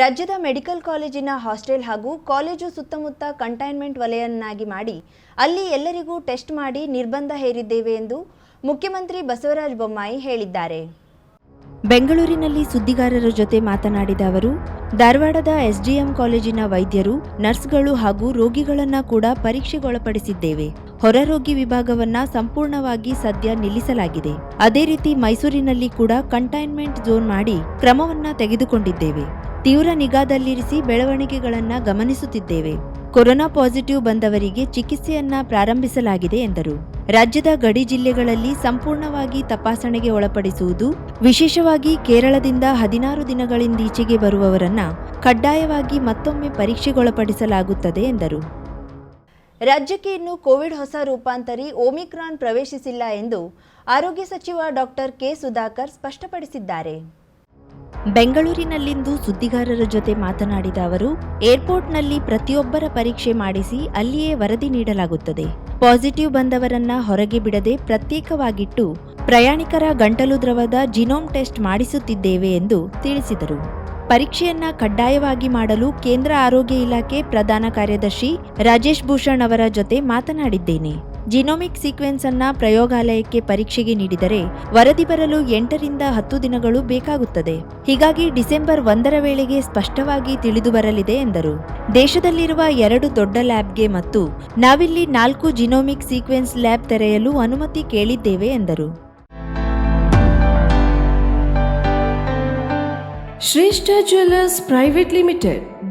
ರಾಜ್ಯದ ಮೆಡಿಕಲ್ ಕಾಲೇಜಿನ ಹಾಸ್ಟೆಲ್ ಹಾಗೂ ಕಾಲೇಜು ಸುತ್ತಮುತ್ತ ಕಂಟೈನ್ಮೆಂಟ್ ವಲಯವನ್ನಾಗಿ ಮಾಡಿ ಅಲ್ಲಿ ಎಲ್ಲರಿಗೂ ಟೆಸ್ಟ್ ಮಾಡಿ ನಿರ್ಬಂಧ ಹೇರಿದ್ದೇವೆ ಎಂದು ಮುಖ್ಯಮಂತ್ರಿ ಬಸವರಾಜ ಬೊಮ್ಮಾಯಿ ಹೇಳಿದ್ದಾರೆ. ಬೆಂಗಳೂರಿನಲ್ಲಿ ಸುದ್ದಿಗಾರರ ಜೊತೆ ಮಾತನಾಡಿದ ಅವರು, ಧಾರವಾಡದ ಎಸ್ಡಿಎಂ ಕಾಲೇಜಿನ ವೈದ್ಯರು, ನರ್ಸ್ಗಳು ಹಾಗೂ ರೋಗಿಗಳನ್ನ ಕೂಡ ಪರೀಕ್ಷೆಗೊಳಪಡಿಸಿದ್ದೇವೆ. ಹೊರರೋಗಿ ವಿಭಾಗವನ್ನ ಸಂಪೂರ್ಣವಾಗಿ ಸದ್ಯ ನಿಲ್ಲಿಸಲಾಗಿದೆ. ಅದೇ ರೀತಿ ಮೈಸೂರಿನಲ್ಲಿ ಕೂಡ ಕಂಟೈನ್ಮೆಂಟ್ ಝೋನ್ ಮಾಡಿ ಕ್ರಮವನ್ನ ತೆಗೆದುಕೊಂಡಿದ್ದೇವೆ. ತೀವ್ರ ನಿಗಾದಲ್ಲಿರಿಸಿ ಬೆಳವಣಿಗೆಗಳನ್ನು ಗಮನಿಸುತ್ತಿದ್ದೇವೆ. ಕೊರೋನಾ ಪಾಸಿಟಿವ್ ಬಂದವರಿಗೆ ಚಿಕಿತ್ಸೆಯನ್ನ ಪ್ರಾರಂಭಿಸಲಾಗಿದೆ ಎಂದರು. ರಾಜ್ಯದ ಗಡಿ ಜಿಲ್ಲೆಗಳಲ್ಲಿ ಸಂಪೂರ್ಣವಾಗಿ ತಪಾಸಣೆಗೆ ಒಳಪಡಿಸುವುದು, ವಿಶೇಷವಾಗಿ ಕೇರಳದಿಂದ ಹದಿನಾರು ದಿನಗಳಿಂದೀಚೆಗೆ ಬರುವವರನ್ನ ಕಡ್ಡಾಯವಾಗಿ ಮತ್ತೊಮ್ಮೆ ಪರೀಕ್ಷೆಗೊಳಪಡಿಸಲಾಗುತ್ತದೆ ಎಂದರು. ರಾಜ್ಯಕ್ಕೆ ಇನ್ನು ಕೋವಿಡ್ ಹೊಸ ರೂಪಾಂತರಿ ಓಮಿಕ್ರಾನ್ ಪ್ರವೇಶಿಸಿಲ್ಲ ಎಂದು ಆರೋಗ್ಯ ಸಚಿವ ಡಾಕ್ಟರ್ ಕೆ ಸುಧಾಕರ್ ಸ್ಪಷ್ಟಪಡಿಸಿದ್ದಾರೆ. ಬೆಂಗಳೂರಿನಲ್ಲಿಂದು ಸುದ್ದಿಗಾರರ ಜೊತೆ ಮಾತನಾಡಿದ ಅವರು, ಏರ್ಪೋರ್ಟ್ನಲ್ಲಿ ಪ್ರತಿಯೊಬ್ಬರ ಪರೀಕ್ಷೆ ಮಾಡಿಸಿ ಅಲ್ಲಿಯೇ ವರದಿ ನೀಡಲಾಗುತ್ತದೆ. ಪಾಸಿಟಿವ್ ಬಂದವರನ್ನ ಹೊರಗೆ ಬಿಡದೆ ಪ್ರತ್ಯೇಕವಾಗಿಟ್ಟು ಪ್ರಯಾಣಿಕರ ಗಂಟಲು ದ್ರವದ ಜಿನೋಮ್ ಟೆಸ್ಟ್ ಮಾಡಿಸುತ್ತಿದ್ದೇವೆ ಎಂದು ತಿಳಿಸಿದರು. ಪರೀಕ್ಷೆಯನ್ನ ಕಡ್ಡಾಯವಾಗಿ ಮಾಡಲು ಕೇಂದ್ರ ಆರೋಗ್ಯ ಇಲಾಖೆ ಪ್ರಧಾನ ಕಾರ್ಯದರ್ಶಿ ರಾಜೇಶ್ ಭೂಷಣ್ ಅವರ ಜೊತೆ ಮಾತನಾಡಿದ್ದೇನೆ. ಜಿನೋಮಿಕ್ ಸೀಕ್ವೆನ್ಸ್ ಅನ್ನ ಪ್ರಯೋಗಾಲಯಕ್ಕೆ ಪರೀಕ್ಷೆಗೆ ನೀಡಿದರೆ ವರದಿ ಬರಲು ಎಂಟರಿಂದ ಹತ್ತು ದಿನಗಳು ಬೇಕಾಗುತ್ತದೆ. ಹೀಗಾಗಿ ಡಿಸೆಂಬರ್ ಒಂದರ ವೇಳೆಗೆ ಸ್ಪಷ್ಟವಾಗಿ ತಿಳಿದು ಬರಲಿದೆ ಎಂದರು. ದೇಶದಲ್ಲಿರುವ ಎರಡು ದೊಡ್ಡ ಲ್ಯಾಬ್ಗೆ ಮತ್ತು ನಾವಿಲ್ಲಿ ನಾಲ್ಕು ಜಿನೋಮಿಕ್ ಸೀಕ್ವೆನ್ಸ್ ಲ್ಯಾಬ್ ತೆರೆಯಲು ಅನುಮತಿ ಕೇಳಿದ್ದೇವೆ ಎಂದರು. Shreshta jewellers private limited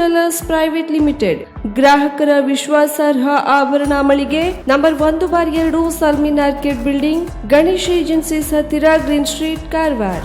jewellers private limited ಗ್ರಾಹಕರ ವಿಶ್ವಾಸಾರ್ಹ ಆಭರಣ ಮಳಿಗೆ ನಂಬರ್ ಒಂದು ಬಾರ್ ಎರಡು Salmin orchid building Ganesh agencies ಹತ್ತಿರ ಗ್ರೀನ್ ಸ್ಟ್ರೀಟ್ ಕಾರವಾರ್